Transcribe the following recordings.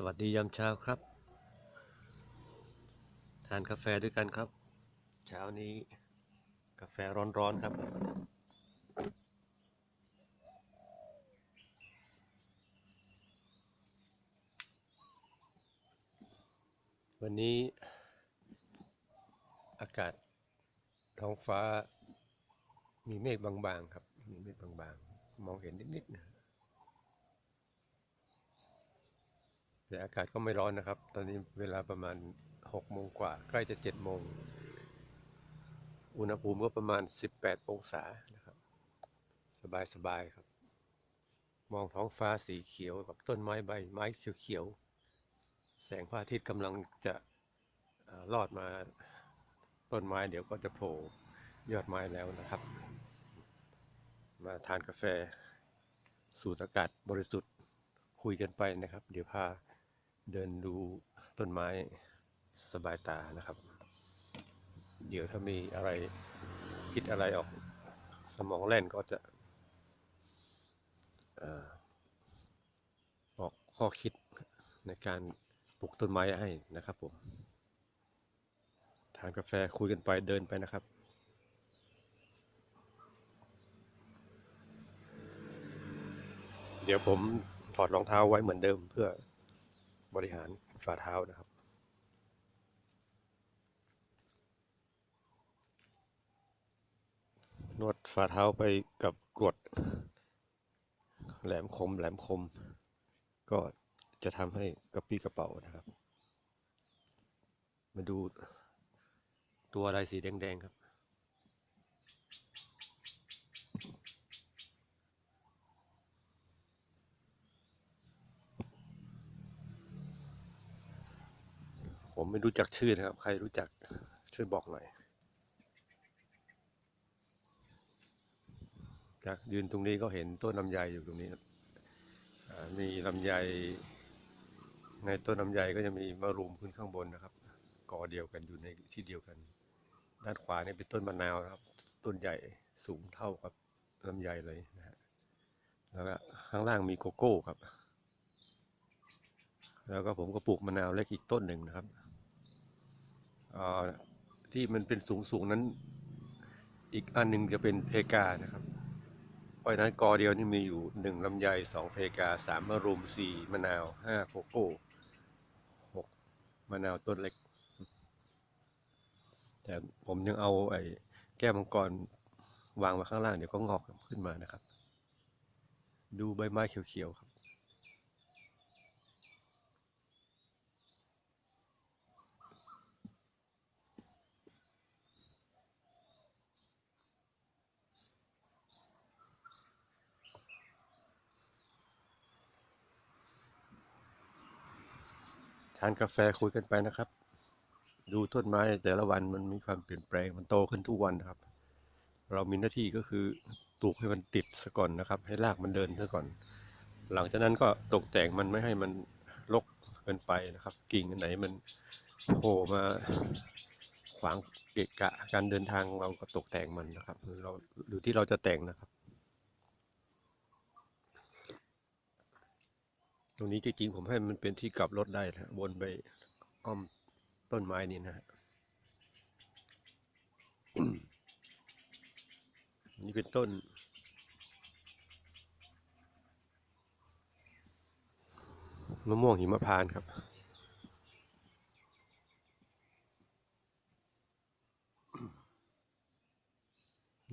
สวัสดียามเช้าครับ ทานกาแฟด้วยกันครับ เช้านี้กาแฟร้อนๆครับ วันนี้อากาศท้องฟ้ามีเมฆบางๆครับ มีเมฆบางๆ มองเห็นนิดๆนะ แต่อากาศก็ไม่ร้อนนะครับ ตอนนี้เวลาประมาณหกโมงกว่า ใกล้จะเจ็ดโมง อุณหภูมิก็ประมาณสิบแปดองศานะครับ สบายสบายครับ มองท้องฟ้าสีเขียวกับต้นไม้ใบไม้เขียวๆ แสงพระอาทิตย์กำลังจะลอดมาต้นไม้เดี๋ยวก็จะโผล่ยอดไม้แล้วนะครับ มาทานกาแฟสูดอากาศบริสุทธิ์คุยกันไปนะครับ เดี๋ยวพา เดินดูต้นไม้สบายตานะครับ เดี๋ยวถ้ามีอะไรคิดอะไรออกสมองแล่นก็จะออกข้อคิดในการปลูกต้นไม้ให้นะครับผมทานกาแฟคุยกันไปเดินไปนะครับเดี๋ยวผมถอดรองเท้าไว้เหมือนเดิมเพื่อ บริหารฝ่าเท้านะครับนวดฝ่าเท้าไปกับกรดแหลมคมแหลมคม ก็จะทำให้กระปี้กระเป๋านะครับ มาดูตัวอะไรสีแดง ๆ ครับ ผมไม่รู้จักชื่อนะครับ ใครรู้จักช่วยบอกหน่อยจากยืนตรงนี้ก็เห็นต้นลำไยอยู่ตรงนี้ครับมีลำไย ในต้นลำไยก็จะมีมะรุมขึ้นข้างบนนะครับกอเดียวกันอยู่ในที่เดียวกัน ด้านขวานี่เป็นต้นมะนาวนะครับ ต้นใหญ่สูงเท่ากับลำไยเลยนะฮะแล้วก็ข้างล่างมีโกโก้ครับ แล้วก็ผมก็ปลูกมะนาวเล็กอีกต้นหนึ่งนะครับ ที่มันเป็นสูงสูงนั้น อีกอันหนึ่งจะเป็นเพกานะครับ เพราะฉะนั้นกอเดียวนี่มีอยู่หนึ่งลำไยสองเพกาสามมะรุมสี่มะนาวห้าโกโก้หกมะนาวต้นเล็ก แต่ผมยังเอาไอ้แก้วมังกรวางไว้ข้างล่างเดี๋ยวก็งอกขึ้นมานะครับ ดูใบไม้เขียวๆครับ ทานกาแฟคุยกันไปนะครับ ดูต้นไม้แต่ละวันมันมีความเปลี่ยนแปลงมันโตขึ้นทุกวันนะครับ เรามีหน้าที่ก็คือปลูกให้มันติดซะก่อนนะครับ ให้รากมันเดินซะก่อน หลังจากนั้นก็ตกแต่งมันไม่ให้มันรกเกินไปนะครับ กิ่งอันไหนมันโผล่มาขวางเกะกะการเดินทางเราก็ตกแต่งมันนะครับ เราหรือที่เราจะแต่งนะครับ ตรงนี้จริงๆผมให้มันเป็นที่กลับรถได้นะวนไปอ้อมต้นไม้นี่นะฮะนี่เป็นต้น มะม่วงหิมพานต์ครับ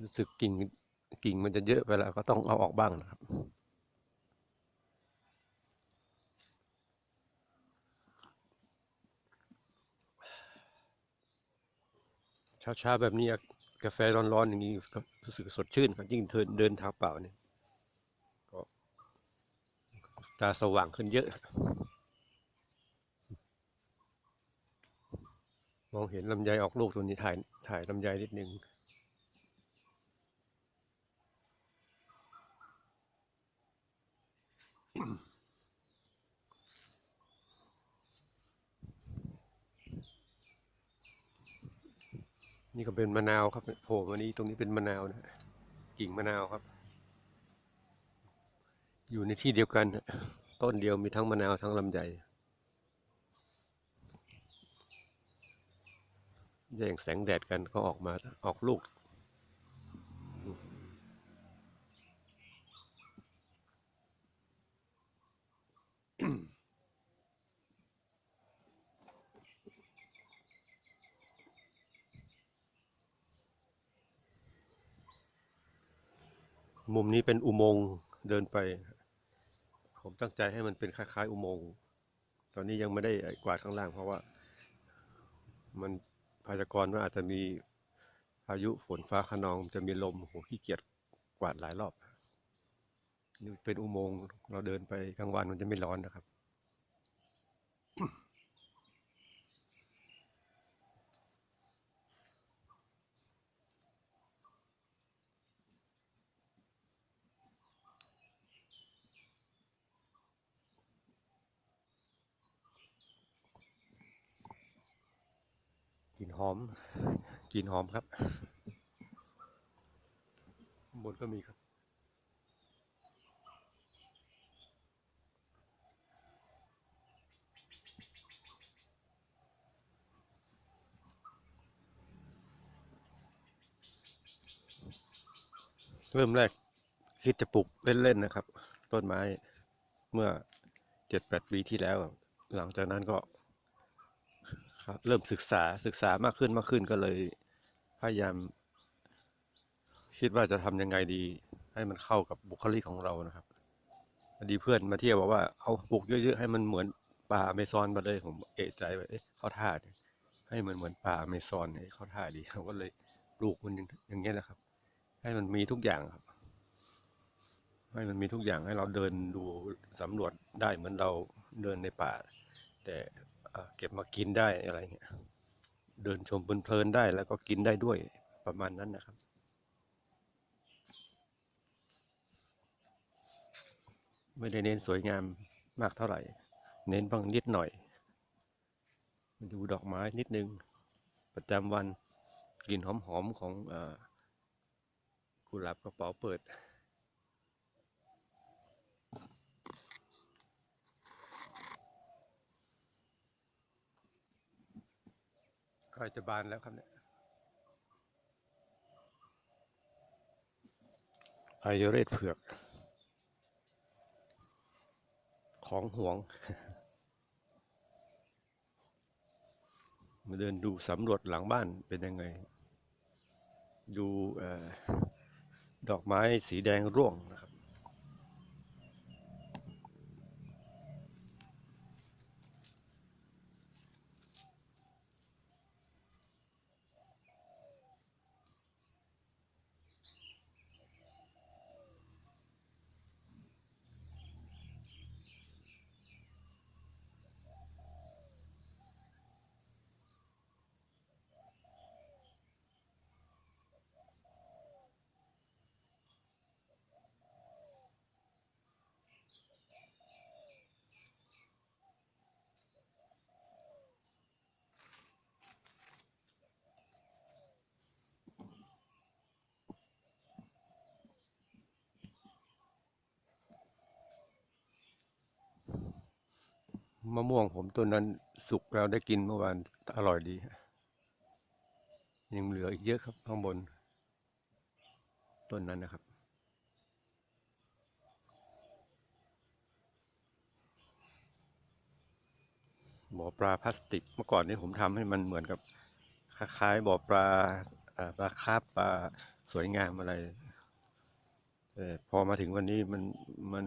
รู้สึกกิ่งกิ่งมันจะเยอะไปแล้วก็ต้องเอาออกบ้างนะครับ เช้าๆแบบนี้กาแฟร้อนๆอย่างนี้ก็รู้สึกสดชื่นครับยิ่งเดินเดินเท้าเปล่าเนี่ยก็ตาสว่างขึ้นเยอะ มองเห็นลำไยออกลูกตัวนี้ถ่ายถ่ายลำไยนิดนึง นี่ก็เป็นมะนาวครับโผล่มานี้ตรงนี้เป็นมะนาวนะกิ่งมะนาวครับ อยู่ในที่เดียวกันต้นเดียวมีทั้งมะนาวทั้งลำไยแย่งแสงแดดกันก็ออกมาออกลูก มุมนี้เป็นอุโมงค์เดินไป ผมตั้งใจให้มันเป็นคล้าย ๆ อุโมงค์ตอนนี้ยังไม่ได้กวาดข้างล่างเพราะว่า มันพยากรณ์ว่าอาจจะมีพายุฝนฟ้าคะนองจะมีลมผมขี้เกียจกวาดหลายรอบนี่เป็นอุโมงค์เราเดินไปกลางวันมันจะไม่ร้อนนะครับ อมกลิ่นหอมครับบนก็มีครับเริ่มแรกคิดจะปลูกเล่นๆนะครับ ต้นไม้เมื่อเจ็ดแปดปีที่แล้ว หลังจากนั้นก็ ครับ เริ่มศึกษาศึกษามากขึ้นมากขึ้นก็เลย พยายาม คิดว่าจะทำยังไงดี ให้มันเข้ากับบุคลิกของเรานะครับอดีเพื่อนมาเที่ยวบอกว่าเอาปลูกเยอะๆให้มันเหมือนป่าอเมซอนมาเลยผมเอะใจว่าเอ๊ะเข้าท่าดให้มันเหมือนป่าอเมซอนเนี่ยเข้าท่าดีเขาก็เลยปลูกมันอย่างเงี้ยแหละครับ ให้มันมีทุกอย่างครับ ให้มันมีทุกอย่างให้เราเดินดูสำรวจได้เหมือนเราเดินในป่า แต่ เก็บมากินได้อะไรเงี้ย เดินชมเพลินๆได้แล้วก็กินได้ด้วยประมาณนั้นนะครับไม่ได้เน้นสวยงามมากเท่าไหร่ เน้นบางนิดหน่อย ดูดอกไม้นิดนึง ประจำวันกลิ่นหอมๆของอกุหลาบกระเป๋าเปิด ใกล้จะบานแล้วครับเนี่ยไอเรศเผือก ของห่วง มาเดินดูสำรวจหลังบ้านเป็นยังไง ดูดอกไม้สีแดงร่วงนะครับ มะม่วงผมต้นนั้นสุกแล้วได้กินเมื่อวานอร่อยดี ยังเหลืออีกเยอะครับข้างบน ต้นนั้นนะครับ บ่อปลาพลาสติกเมื่อก่อนนี้ผมทำให้มันเหมือนกับ คล้ายๆบ่อปลาปลาคาร์ฟปลาสวยงามอะไรแต่พอมาถึงวันนี้มันมัน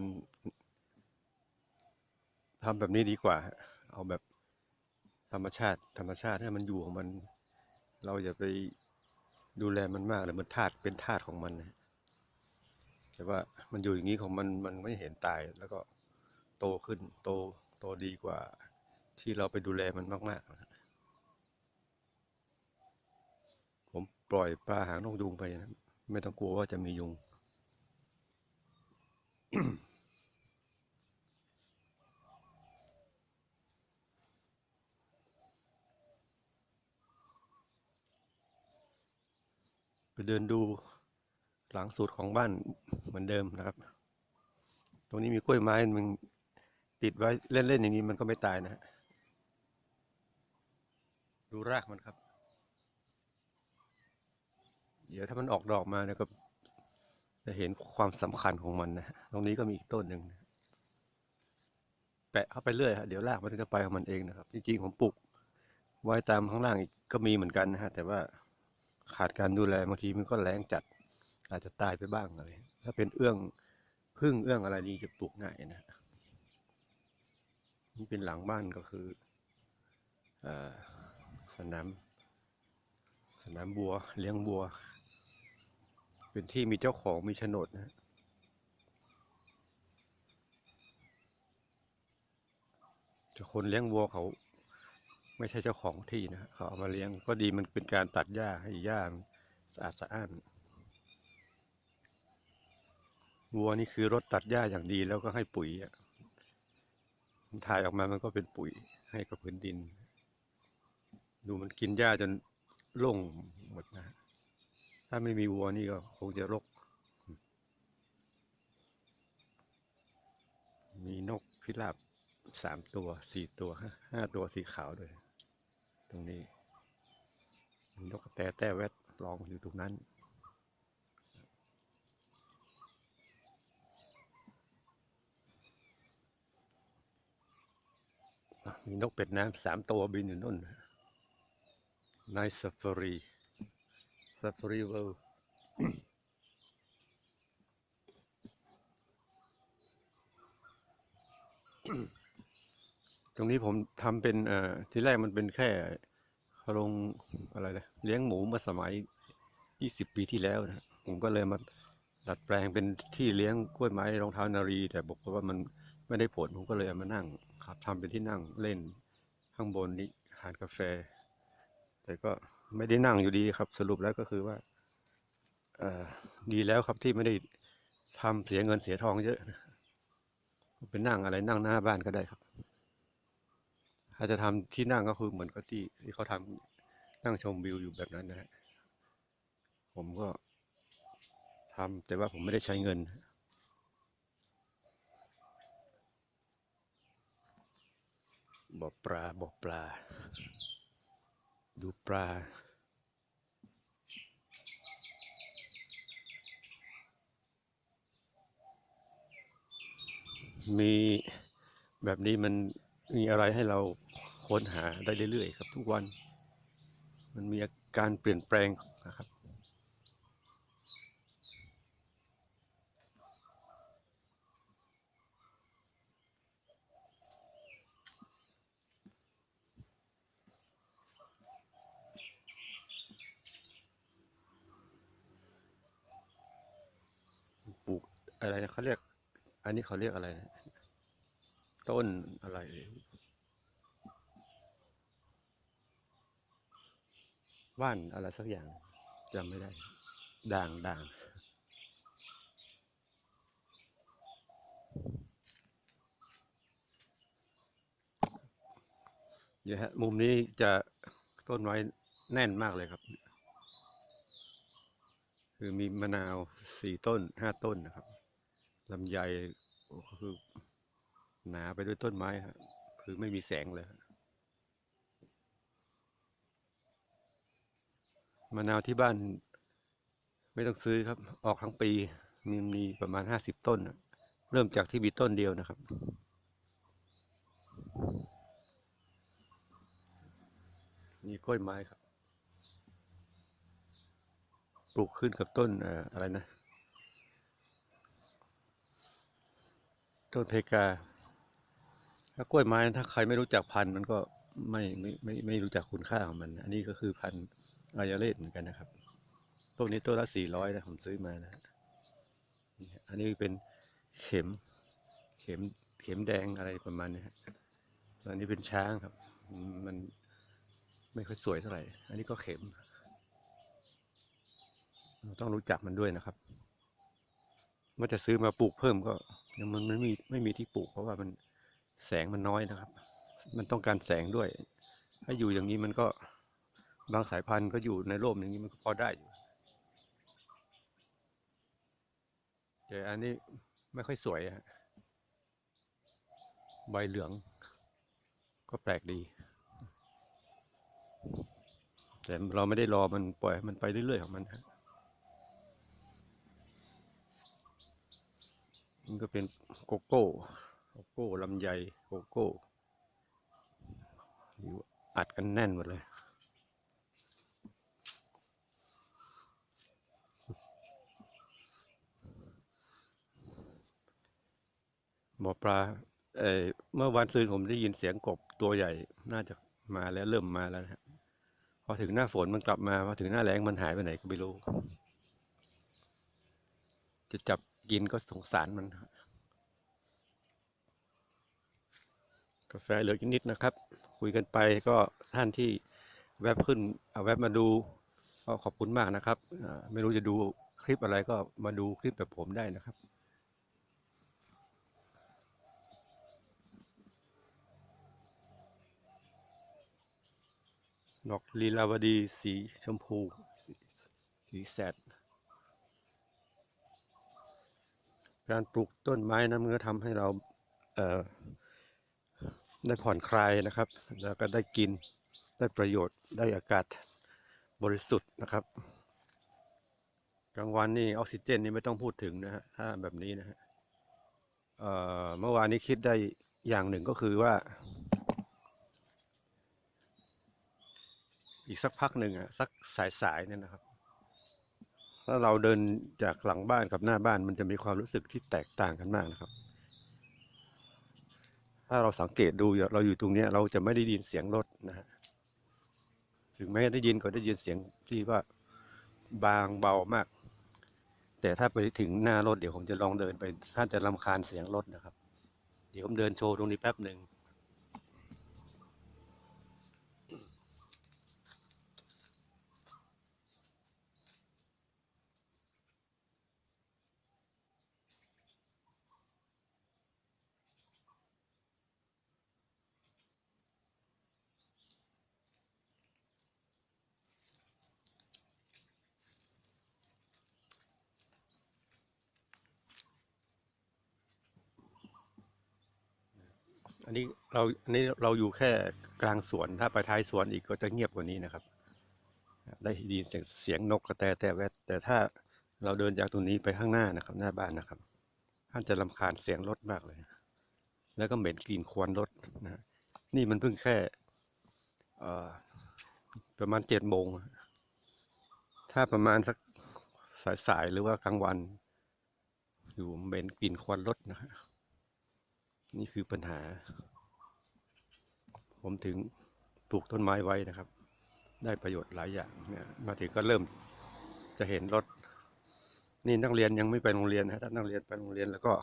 ทำแบบนี้ดีกว่า เอาแบบธรรมชาติ ธรรมชาติให้มันอยู่ของมัน เราอย่าไปดูแลมันมากเลยมันธาตุเป็นธาตุของมันนะแต่ว่ามันอยู่อย่างนี้ของมันมันไม่เห็นตายแล้วก็โตขึ้นโตโตดีกว่าที่เราไปดูแลมันมากๆนะผมปล่อยปลาหางนกยุงไปนะไม่ต้องกลัวว่าจะมียุง เดินดูหลังสุดของบ้านเหมือนเดิมนะครับ ตรงนี้มีกล้วยไม้มันติดไว้เล่นๆอย่างนี้มันก็ไม่ตายนะฮะดูรากมันครับ เดี๋ยวถ้ามันออกดอกมาเนี่ยก็จะเห็นความสำคัญของมันนะ ตรงนี้ก็มีอีกต้นหนึ่งแปะเข้าไปเรื่อยฮะเดี๋ยวรากมันก็ไปของมันเองนะครับ จริงๆผมปลูกไว้ตามข้างล่างอีกก็มีเหมือนกันนะฮะแต่ว่า ขาดการดูแลบางทีมันก็แรงจัด อาจจะตายไปบ้างอะไรถ้าเป็นเอื้องพึ่งเอื้องอะไรนี่จะปลูกง่ายนะนี่เป็นหลังบ้านก็คืออสนามสนามบัว เลี้ยงบัว เป็นที่มีเจ้าของมีโฉนดนะคนเลี้ยงวัวเขา ไม่ใช่เจ้าของที่นะเขาเอามาเลี้ยงก็ดีมันเป็นการตัดหญ้าให้หญ้าสะอาดสะอ้านวัวนี่คือรถตัดหญ้าอย่างดีแล้วก็ให้ปุ๋ยอะมันถ่ายออกมามันก็เป็นปุ๋ยให้กับพื้นดิน ดูมันกินหญ้าจนโล่งหมดนะ ถ้าไม่มีวัวนี่ก็คงจะรก มีนกพิราบสามตัวสี่ตัวห้าห้าตัวสีขาวด้วย ตรงนี้มีนกแตแต้แวดลองอยู่ตรงนั้น มีนกเป็ดน้ำสามตัวบินอยู่นู่นในซ a ฟ a รีซ a ฟ a รีเวิลด์ รงนี้ผมทำเป็นเอ่อที่แรกมันเป็นแค่โรงอะไรนะเลี้ยงหมูเมื่อสมัยยี่สิบปีที่แล้วนะผมก็เลยมาดัดแปลงเป็นที่เลี้ยงกล้วยไม้รองเท้านารี แต่บอกว่ามันไม่ได้ผลผมก็เลยเอามานั่งครับทำเป็นที่นั่งเล่นข้างบนนี้ทานกาแฟ แต่ก็ไม่ได้นั่งอยู่ดีครับ สรุปแล้วก็คือว่าเอ่อดีแล้วครับที่ไม่ได้ทำเสียเงินเสียทองเยอะเป็นนั่งอะไรนั่งหน้าบ้านก็ได้ครับ ถ้าจะทำที่นั่งก็คือเหมือนกับที่ที่เขาทำนั่งชมวิวอยู่แบบนั้นนะฮะผมก็ทำแต่ว่าผมไม่ได้ใช้เงิน บ่อปลาบ่อปลา ดูปลามีแบบนี้มันมีอะไรให้เรา ค้นหาได้เรื่อยๆครับ ทุกวัน มันมีอาการเปลี่ยนแปลงนะครับปลูกอะไรนะเขาเรียก อันนี้เขาเรียกอะไรนะต้นอะไรเอ่ย ว่านอะไรสักอย่างจำไม่ได้ ด่างด่างเนี่ยฮะมุมนี้จะต้นไม้แน่นมากเลยครับ คือมีมะนาวสี่ต้นห้าต้นนะครับลำไยโอ้คือหนาไปด้วยต้นไม้ครับคือไม่มีแสงเลย มะนาวที่บ้าน ไม่ต้องซื้อครับ ออกทั้งปีมีมีประมาณห้าสิบต้น เริ่มจากที่มีต้นเดียวนะครับ นี่กล้วยไม้ครับ ปลูกขึ้นกับต้นเอ่ออะไรนะ ต้นเพกา ถ้ากล้วยไม้ถ้าใครไม่รู้จักพันธุ์มันก็ไม่ไม่ไม่ไม่รู้จักคุณค่าของมัน อันนี้ก็คือพันธุ์ อายาเลสเหมือนกันนะครับต้นนี้ต้นละสี่ร้อยนะผมซื้อมานะฮะอันนี้เป็นเข็ม เข็ม เข็มแดงอะไรประมาณนี้ฮะอันนี้เป็นช้างครับ มันไม่ค่อยสวยเท่าไหร่ อันนี้ก็เข็ม ต้องรู้จักมันด้วยนะครับว่าจะซื้อมาปลูกเพิ่มก็ยังมันไม่มีไม่มีที่ปลูกเพราะว่ามันแสงมันน้อยนะครับ มันต้องการแสงด้วย ถ้าอยู่อย่างนี้มันก็ บางสายพันธุ์ก็อยู่ในร่มอย่างนี้มันก็พอได้อยู่แต่อันนี้ไม่ค่อยสวยฮะใบเหลือง ก็แปลกดี แต่เราไม่ได้รอมันปล่อยมันไปเรื่อยๆของมันฮะมันก็เป็นโกโก้โกโก้ลำไยโกโก้อยู่อัดกันแน่นหมดเลย หมอปลาเอ่เมื่อวันซืนผมได้ยินเสียงกบตัวใหญ่ น่าจะมาแล้วเริ่มมาแล้วนะพอถึงหน้าฝนมันกลับมาพอถึงหน้าแล้งมันหายไปไหนก็ไม่รู้ จะจับกินก็สงสารมัน กาแฟเหลืออีกนิดนะครับ คุยกันไปก็ท่านที่แวบขึ้นเอาแวบมาดูก็ขอบคุณมากนะครับ ไม่รู้จะดูคลิปอะไรก็มาดูคลิปแบบผมได้นะครับ ดอกลีลาวดีสีชมพู สีแสด การปลูกต้นไม้นะมันก็ทำให้เราเได้ผ่อนคลายนะครับ แล้วก็ได้กินได้ประโยชน์ได้อากาศบริสุทธิ์นะครับ กลางวันนี่ออกซิเจนนี่ไม่ต้องพูดถึงนะฮะถ้าแบบนี้นะฮะเมื่อวานนี้คิดได้อย่างหนึ่งก็คือว่า อีกสักพักหนึ่งอะสักสายๆเนี่ยนะครับ ถ้าเราเดินจากหลังบ้านกับหน้าบ้านมันจะมีความรู้สึกที่แตกต่างกันมากนะครับ ถ้าเราสังเกตดูเราอยู่ตรงนี้เราจะไม่ได้ยินเสียงรถนะฮะถึงแม้ได้ยินก็ได้ยินเสียงที่ว่าบางเบามาก แต่ถ้าไปถึงหน้ารถเดี๋ยวผมจะลองเดินไปท่านจะรำคาญเสียงรถนะครับ เดี๋ยวผมเดินโชว์ตรงนี้แป๊บหนึ่ง อันนี้เราอันนี้เราอยู่แค่กลางสวนถ้าไปท้ายสวนอีกก็จะเงียบกว่านี้นะครับ ได้ยินเสียงเสียงนกกระแตแต่แวดแต่ถ้าเราเดินจากตรงนี้ไปข้างหน้านะครับ หน้าบ้านนะครับท่านจะรำคาญเสียงรถมากเลย แล้วก็เหม็นกลิ่นควันรถนะนี่มันเพิ่งแค่ประมาณเจ็ดโมง ถ้าประมาณสักสายๆหรือว่ากลางวัน อยู่เหม็นกลิ่นควันรถนะฮะ นี่คือปัญหา ผมถึงปลูกต้นไม้ไว้นะครับ ได้ประโยชน์หลายอย่างเนี่ยมาถึงก็เริ่มจะเห็นรถ นี่นักเรียนยังไม่ไปโรงเรียนนะถ้านักเรียนไปโรงเรียนแล้วก็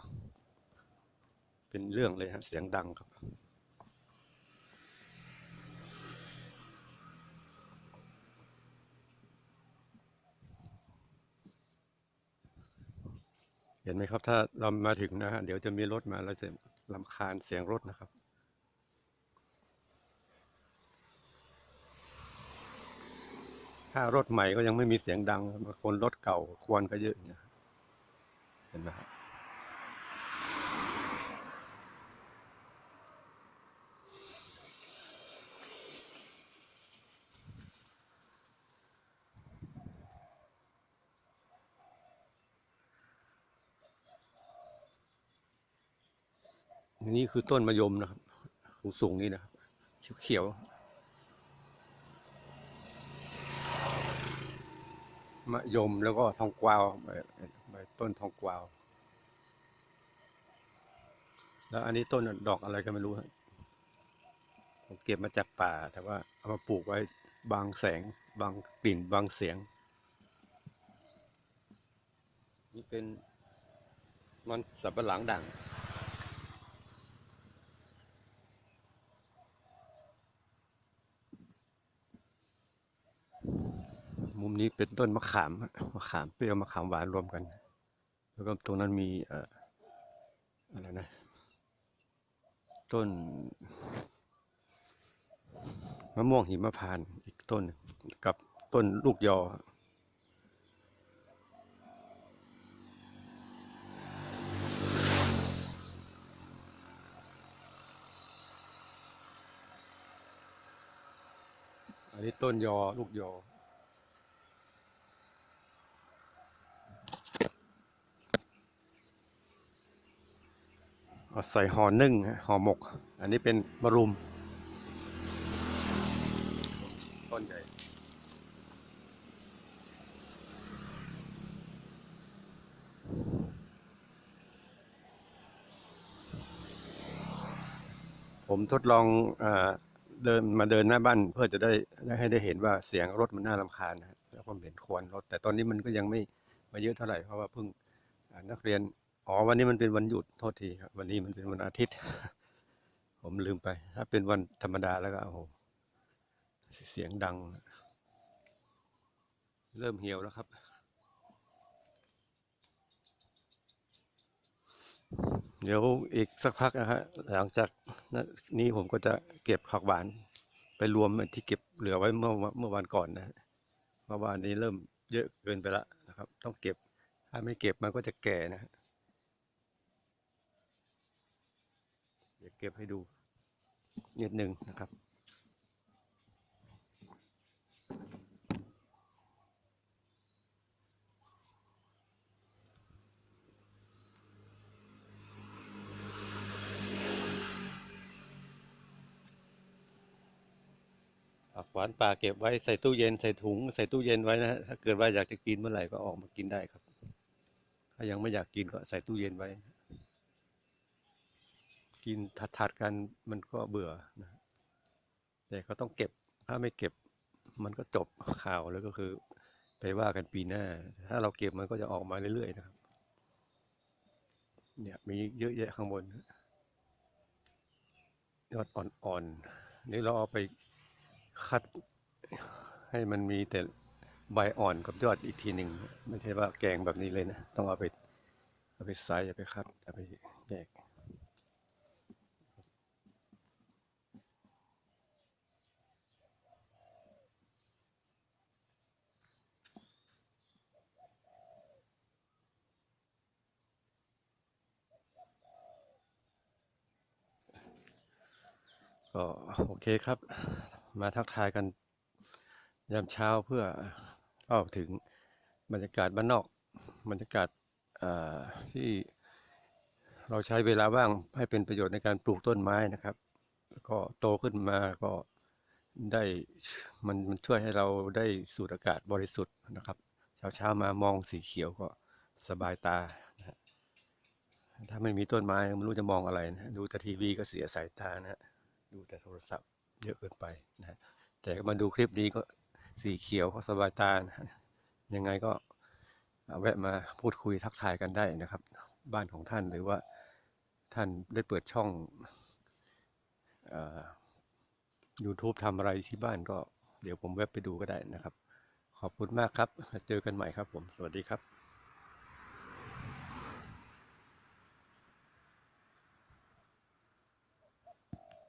เป็นเรื่องเลยฮะเสียงดังครับเห็นไหมครับ ถ้าเรามาถึงนะฮะเดี๋ยวจะมีรถมาเราจะ ลำคาญเสียงรถนะครับ ถ้ารถใหม่ก็ยังไม่มีเสียงดังบางคนรถเก่าควนก็เยอะเนี่ยเห็นไหมครับ นี่คือต้นมะยมนะครับ สูงๆนี่นะครับเขียวๆมะยมแล้วก็ทองกวาวใบใบต้นทองกวาว แล้วอันนี้ต้นดอกอะไรก็ไม่รู้ผมเก็บมาจากป่า แต่ว่าเอามาปลูกไว้บางแสง บางกลิ่นบางเสียง นี่เป็นมันสับปะหลังด่าง มุมนี้เป็นต้นมะขามมะขามเปรี้ยวมะขามหวานรวมกัน แล้วก็ตรงนั้นมีเอ่อะไรนะ ต้นมะม่วงหิมพานต์อีกต้นกับต้นลูกยออันนี้ต้นยอลูกยอ เอา ใส่ห่อนึ่งห่อหมก อันนี้เป็นมะรุม ต้นใหญ่ผมทดลองอเดินมาเดินหน้าบ้านเพื่อจะได้ได้ให้ได้เห็นว่าเสียงรถมันน่ารำคาญนะแล้วผมเห็นควนรถ แต่ตอนนี้มันก็ยังไม่มาเยอะเท่าไหร่เพราะว่าเพิ่งนักเรียน อ๋อ วันนี้มันเป็นวันหยุดโทษทีครับ วันนี้มันเป็นวันอาทิตย์ ผมลืมไป ถ้าเป็นวันธรรมดาแล้วก็โอ้โห เสียงดัง เริ่มเหี่ยวแล้วครับเดี๋ยวอีกสักพักนะฮะหลังจากนี้ผมก็จะเก็บผักหวาน ไปรวมที่เก็บเหลือไว้เมื่อเมื่อวันก่อนนะเมื่อวานนี้เริ่มเยอะเกินไปละนะครับ ต้องเก็บ ถ้าไม่เก็บมันก็จะแก่นะฮะ เก็บให้ดูนิดหนึ่งนะครับ ผักหวานป่าเก็บไว้ใส่ตู้เย็นใส่ถุง ใส่ตู้เย็นไว้นะฮะถ้าเกิดว่าอยากจะกินเมื่อไหร่ก็ออกมากินได้ครับ ถ้ายังไม่อยากกินก็ใส่ตู้เย็นไว้ กินถัดๆกันมันก็เบื่อนะแต่ก็ต้องเก็บถ้าไม่เก็บมันก็จบข่าวแล้วก็คือ ไปว่ากันปีหน้า ถ้าเราเก็บมันก็จะออกมาเรื่อยๆนะครับ เนี่ยมีเยอะแยะข้างบนยอดอ่อนๆนี่เราเอาไปคัดให้มันมีแต่ใบอ่อนกับยอดอีกทีหนึ่งไม่ใช่ว่าแกงแบบนี้เลยนะ ต้องเอาไป เอาไปใส่เอาไปคัดเอาไปแยก ก็โอเคครับ มาทักทายกันยามเช้าเพื่อเล่าถึงบรรยากาศบ้านนอก บรรยากาศที่เราใช้เวลาว่างให้เป็นประโยชน์ในการปลูกต้นไม้นะครับแล้วก็โตขึ้นมาก็ได้มันมันช่วยให้เราได้สูดอากาศบริสุทธิ์นะครับ เช้าเช้ามามองสีเขียวก็สบายตานะถ้าไม่มีต้นไม้ไม่รู้จะมองอะไรนะดูแต่ทีวีก็เสียสายตานะฮะ ดูแต่โทรศัพท์เยอะเกินไปนะแต่มาดูคลิปนี้ก็สีเขียวก็สบายตานะยังไงก็แวะมาพูดคุยทักทายกันได้นะครับ บ้านของท่านหรือว่าท่านได้เปิดช่องอ YouTube ทำอะไรที่บ้านก็เดี๋ยวผมแวะไปดูก็ได้นะครับ ขอบคุณมากครับ เจอกันใหม่ครับผม สวัสดีครับ